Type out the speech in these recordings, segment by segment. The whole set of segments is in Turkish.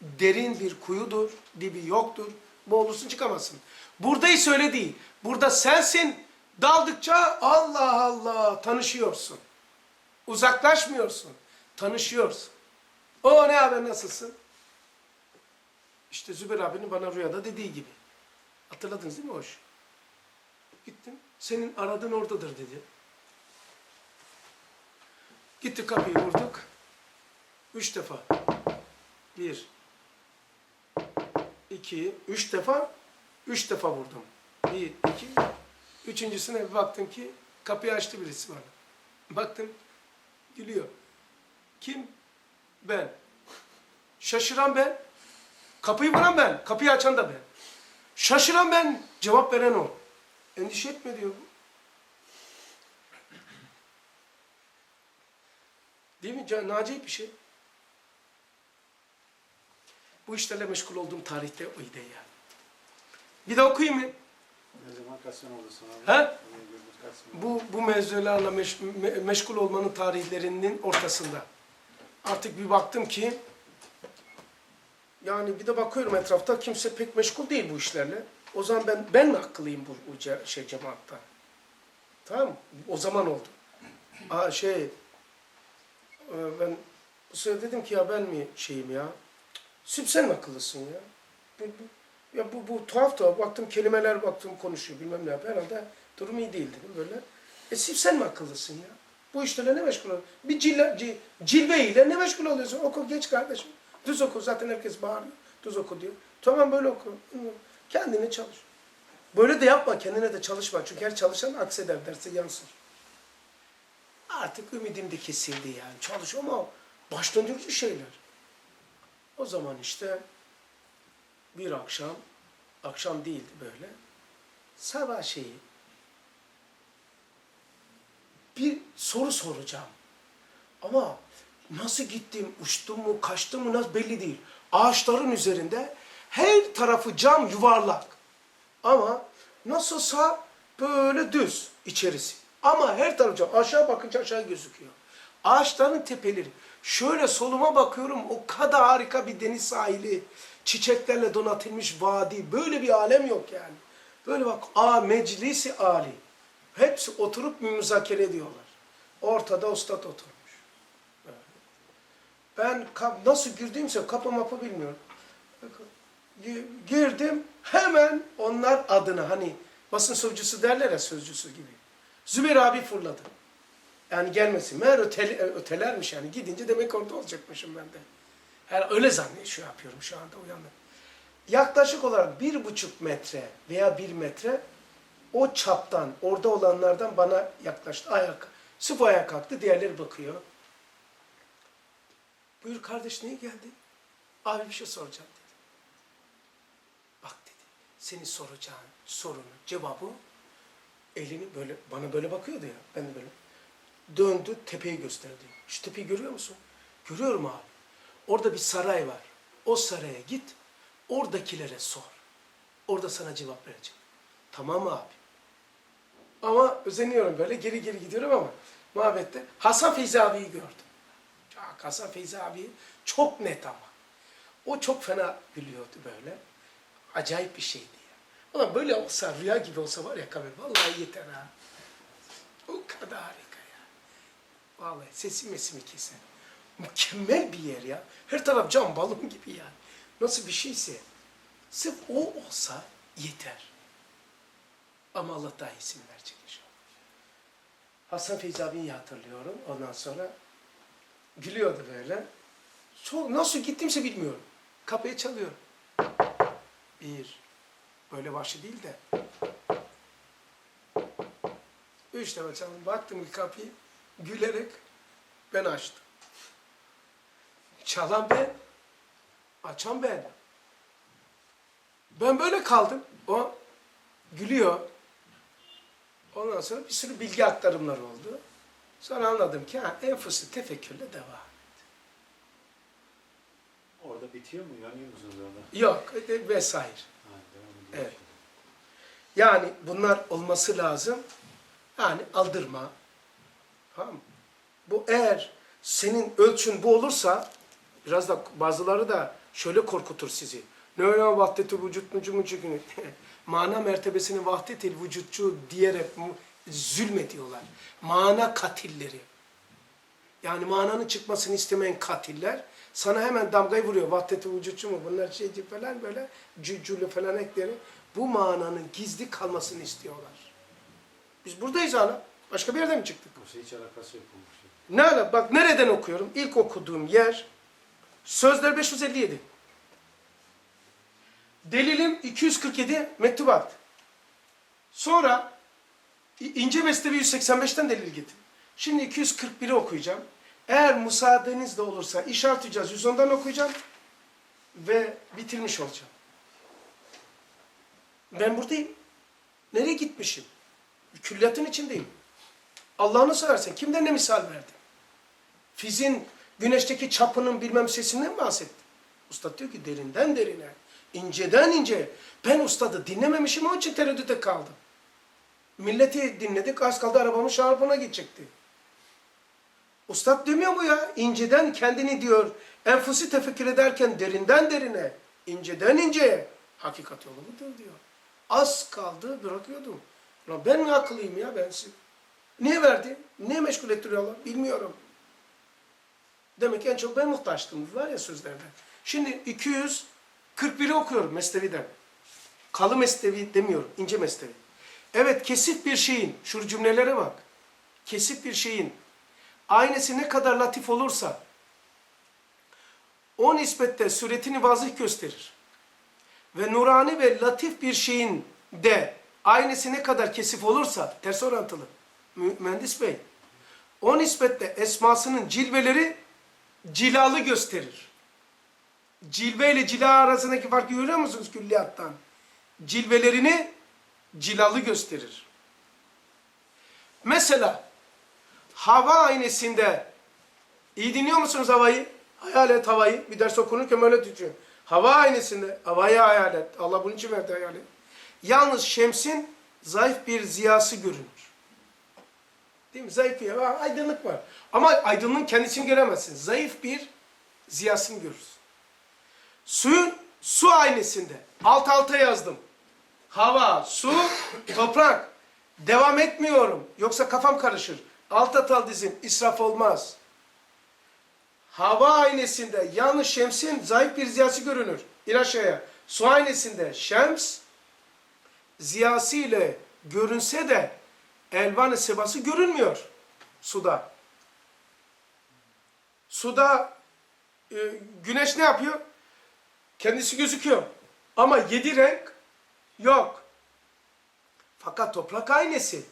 derin bir kuyudur, dibi yoktur. Boğulursun çıkamazsın. Burada ise öyle değil. Burada sensin, daldıkça Allah Allah tanışıyorsun. Uzaklaşmıyorsun, tanışıyorsun. O ne haber nasılsın? İşte Zübeyir abinin bana rüyada dediği gibi. Hatırladınız değil mi hoş? Gittim, senin aradığın oradadır dedi. Gitti kapıyı vurduk. Üç defa. Bir, iki, üç defa, üç defa vurdum. Bir, iki, üçüncüsüne bir baktım ki kapıyı açtı birisi bana. Baktım, gülüyor. Kim? Ben. Şaşıran ben. Kapıyı vuran ben. Kapıyı açan da ben. Şaşıran ben. Cevap veren o. Endişe etme diyor bu. Değil mi? Can- bir şey. Bu işlerle meşgul olduğum tarihte oydu yani. Bir de okuyayım mı? Ne zaman kaç sene oldu sana? Oldu? Bu, bu mevzularla meş- me- meşgul olmanın tarihlerinin ortasında. Artık bir baktım ki yani bir de bakıyorum etrafta kimse pek meşgul değil bu işlerle. O zaman ben ben mi akıllıyım bu, bu ce- şey cemaatta? Tamam? O zaman oldu. Aa, şey e, ben bu sefer dedim ki ya ben mi şeyim ya? Sen akıllısın ya? Bu, bu, ya bu, bu tuhaf tuhaf. Baktım kelimeler baktım konuşuyor bilmem ne yapıyor. Herhalde durum iyi değil dedim böyle. E sen mi akıllısın ya? Bu işlerle ne meşgul oluyorsun? Bir cille, ci- cilveyle ne meşgul oluyorsun? Oku geç kardeşim. Düz oku. Zaten herkes bağırıyor. Düz oku diyor. Tamam böyle oku. Kendine çalış. Böyle de yapma. Kendine de çalışma. Çünkü her çalışan akseder derse yansır. Artık ümidim de kesildi yani. Çalış ama baş döndürücü şeyler. O zaman işte bir akşam, akşam değildi böyle, sabah şeyi, bir soru soracağım. Ama nasıl gittim, uçtum mu, kaçtım mı nasıl belli değil. Ağaçların üzerinde her tarafı cam yuvarlak. Ama nasılsa böyle düz içerisi. Ama her tarafı cam. Aşağı bakınca aşağı gözüküyor. Ağaçların tepeleri. Şöyle soluma bakıyorum o kadar harika bir deniz sahili. Çiçeklerle donatılmış vadi. Böyle bir alem yok yani. Böyle bak a meclisi ali. Hepsi oturup müzakere ediyorlar. Ortada ustad oturmuş. Ben nasıl girdiğimse kapı mapı bilmiyorum. Gi- Girdim hemen onlar adına hani basın sözcüsü derler ya sözcüsü gibi. Zübeyir abi fırladı. Yani gelmesin. Meğer ötel, ötelermiş yani. Gidince demek orada olacakmışım ben de. Yani öyle zannet şu yapıyorum şu anda uyandım. Yaklaşık olarak bir buçuk metre veya bir metre o çaptan, orada olanlardan bana yaklaştı. Ayak, sıfır ayağa kalktı, diğerleri bakıyor. Buyur kardeş niye geldin? Abi bir şey soracağım dedi. Bak dedi, seni soracağın sorunun cevabı elini böyle, bana böyle bakıyordu ya, ben de böyle döndü tepeyi gösterdi. Şu tepeyi görüyor musun? Görüyorum abi. Orada bir saray var. O saraya git, oradakilere sor. Orada sana cevap verecek. Tamam abi. Ama özeniyorum böyle geri geri gidiyorum ama muhabbette Hasan Feyzi abiyi gördüm. Çok Hasan Feyzi abi çok net ama. O çok fena gülüyordu böyle. Acayip bir şeydi ya. Ulan böyle olsa rüya gibi olsa var ya kabir vallahi yeter ha. O kadar. Vallahi sesi mesimi keser. Mükemmel bir yer ya. Her taraf cam balon gibi yani. Nasıl bir şeyse. Sırf o olsa yeter. Ama Allah daha iyisini verecek inşallah. Hasan Feyzi abiyi hatırlıyorum. Ondan sonra gülüyordu böyle. Sonra nasıl gittimse bilmiyorum. Kapıyı çalıyor. Bir. Böyle başı değil de. Üç defa çaldım. Baktım kapıyı. Gülerek ben açtım. Çalan ben. Açan ben. Ben böyle kaldım. O gülüyor. Ondan sonra bir sürü bilgi aktarımlar oldu. Sonra anladım ki ha, enfusu tefekkürle devam. Orada bitiyor mu? Yanıyor musunuz orada? Yok e, vesaire. Ha. Evet. Yani bunlar olması lazım. Yani aldırma. Tamam mı? Bu eğer senin ölçün bu olursa Biraz da bazıları da şöyle korkutur sizi. Ne öyle vahdeti vücut mucu mucu. Mana mertebesini vahdetil vücutçu diyerek zulmediyorlar. Mana katilleri. Yani mananın çıkmasını istemeyen katiller sana hemen damgayı vuruyor. Vahdeti vücutçu mu? Bunlar şeyci falan böyle cüccülü falan ekleri. Bu mananın gizli kalmasını istiyorlar. Biz buradayız hala. Başka bir yerden mi çıktık? Yoksa hiç alakası yok. Ne ala? Bak nereden okuyorum? İlk okuduğum yer Sözler 557. Delilim 247 mektubat. Sonra İnce Mesnevi 185'ten delil getir. Şimdi 241'i okuyacağım. Eğer müsaadeniz de olursa işaret edeceğiz. 110'dan okuyacağım. Ve bitirmiş olacağım. Ben buradayım. Nereye gitmişim? Külliyatın içindeyim. Allah'ını seversen kimden ne misal verdi? Fizin güneşteki çapının bilmem sesinden mi bahsetti? Ustad diyor ki derinden derine, inceden ince. Ben ustadı dinlememişim onun için tereddüte kaldım. Milleti dinledik az kaldı arabamın şarpına gidecekti. Ustad demiyor mu ya? İnceden kendini diyor. Enfusi tefekkür ederken derinden derine, inceden inceye. Hakikat yolu budur diyor. Az kaldı bırakıyordum. Ben mi haklıyım ya ben size? Niye verdi? Niye meşgul ettiriyorlar? Bilmiyorum. Demek ki en çok ben muhtaçtım var ya sözlerde. Şimdi 241'i okuyorum Mesnevi'den. Kalı Mesnevi demiyorum, ince Mesnevi. Evet kesif bir şeyin, şu cümlelere bak. Kesif bir şeyin aynesi ne kadar latif olursa o nispette suretini vazih gösterir. Ve nurani ve latif bir şeyin de aynesi ne kadar kesif olursa, ters orantılı, mühendis bey, o nispette esmasının cilveleri cilalı gösterir. Cilve ile cila arasındaki farkı görüyor musunuz külliyattan? Cilvelerini cilalı gösterir. Mesela hava aynesinde iyi dinliyor musunuz havayı? Hayal et havayı. Bir ders okunurken öyle düşün. Hava aynesinde havayı hayal et. Allah bunun için verdi hayali. Yalnız şemsin zayıf bir ziyası görünür. Değil mi? Zayıf bir ha, aydınlık var. Ama aydınlığın kendisini göremezsin. Zayıf bir ziyasını görürsün. Suyun su aynesinde alt alta yazdım. Hava, su, toprak. Devam etmiyorum. Yoksa kafam karışır. Alt atal dizim. israf olmaz. Hava aynesinde yalnız şemsin zayıf bir ziyası görünür. İn aşağıya. Su aynesinde şems ziyası ile görünse de elvan-ı sebası görünmüyor suda. Suda e, güneş ne yapıyor? Kendisi gözüküyor. Ama yedi renk yok. Fakat toprak aynesi.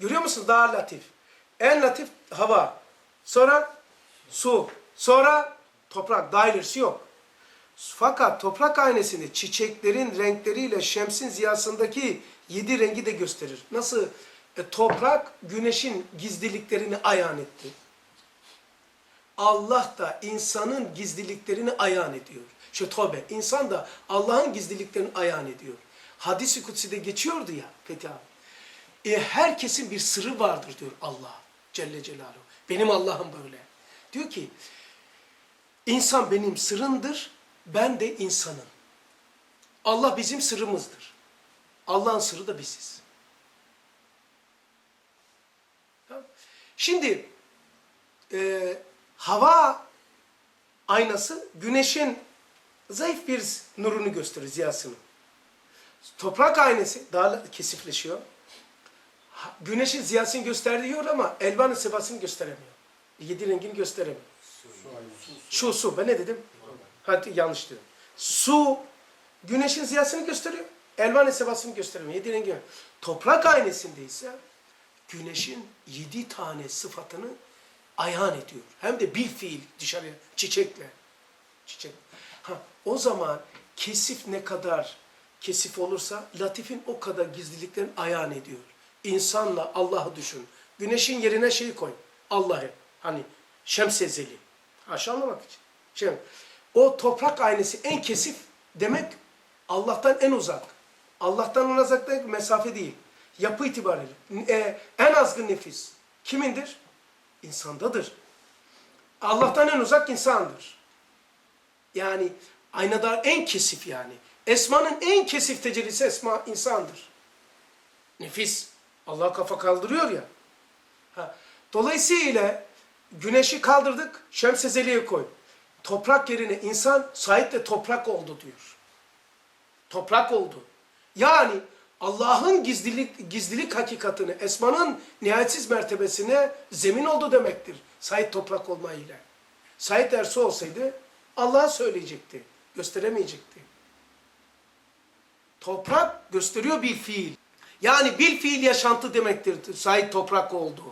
Görüyor musun? Daha latif. En latif hava. Sonra su. Sonra toprak. Daha yok. Fakat toprak aynesini çiçeklerin renkleriyle şemsin ziyasındaki yedi rengi de gösterir. Nasıl e, toprak güneşin gizliliklerini ayan etti. Allah da insanın gizliliklerini ayan ediyor. Şu tövbe, insan da Allah'ın gizliliklerini ayan ediyor. Hadis-i Kutsi'de geçiyordu ya Fethi abi. E, herkesin bir sırrı vardır diyor Allah Celle Celaluhu. Benim Allah'ım böyle. Diyor ki, insan benim sırrımdır, ben de insanım. Allah bizim sırrımızdır. Allah'ın sırrı da biziz. Tamam. Şimdi e, hava aynası güneşin zayıf bir nurunu gösterir, ziyasını. Toprak aynası daha kesifleşiyor. Güneşin ziyasını gösteriyor ama elvan sıvasını gösteremiyor. Yedi rengini gösteremiyor. Şu su, ben ne dedim? Hadi yanlış dedim. Su, güneşin ziyasını gösteriyor. Elvan sıvasını gösteremiyor. Yedi rengi. Toprak aynesinde ise güneşin yedi tane sıfatını ayan ediyor. Hem de bir fiil dışarıya, çiçekle. Çiçek. Ha, o zaman kesif ne kadar kesif olursa latifin o kadar gizliliklerini ayan ediyor. İnsanla Allah'ı düşün. Güneşin yerine şeyi koy. Allah'ı. Hani şems ezeli. Haşa anlamak için. Şey, o toprak aynesi en kesif demek Allah'tan en uzak. Allah'tan en uzak mesafe değil. Yapı itibariyle. E, en azgın nefis. Kimindir? İnsandadır. Allah'tan en uzak insandır. Yani aynada en kesif yani. Esmanın en kesif tecellisi esma insandır. Nefis. Allah kafa kaldırıyor ya. Ha. Dolayısıyla güneşi kaldırdık, şemsezeliğe koy. Toprak yerine insan sahip toprak oldu diyor. Toprak oldu. Yani Allah'ın gizlilik, gizlilik hakikatini, esmanın nihayetsiz mertebesine zemin oldu demektir. Sait toprak olmayla. Sait dersi olsaydı Allah'a söyleyecekti. Gösteremeyecekti. Toprak gösteriyor bir fiil. Yani bir fiil yaşantı demektir. Sait toprak oldu.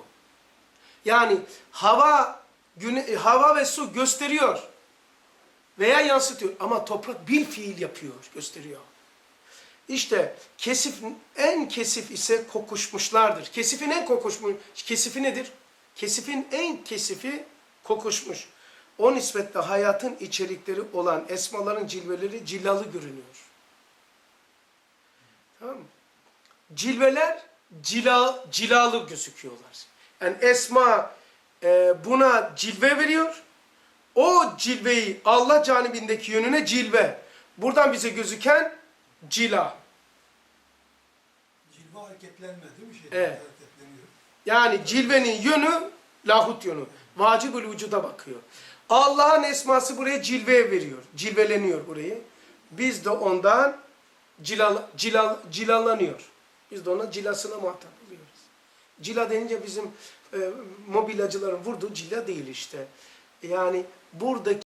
Yani hava, güne, hava ve su gösteriyor veya yansıtıyor. Ama toprak bir fiil yapıyor, gösteriyor. İşte kesif en kesif ise kokuşmuşlardır. Kesifin en kokuşmuş, kesifi nedir? Kesifin en kesifi kokuşmuş. O nispetle hayatın içerikleri olan esmaların cilveleri cilalı görünüyor. Tamam mı? Cilveler cila, cilalı gözüküyorlar. Yani esma e, buna cilve veriyor. O cilveyi Allah canibindeki yönüne cilve. Buradan bize gözüken cila. Cilve hareketlenme değil mi? Şey, Evet. Hareketleniyor. Yani cilvenin yönü lahut yönü. Vacibül vücuda bakıyor. Allah'ın esması buraya cilveye veriyor. Cilveleniyor burayı. Biz de ondan cilal, cilal, cilalanıyor. Biz de ona cilasına muhatap oluyoruz. Cila denince bizim e, mobilyacıların vurduğu cila değil işte. Yani buradaki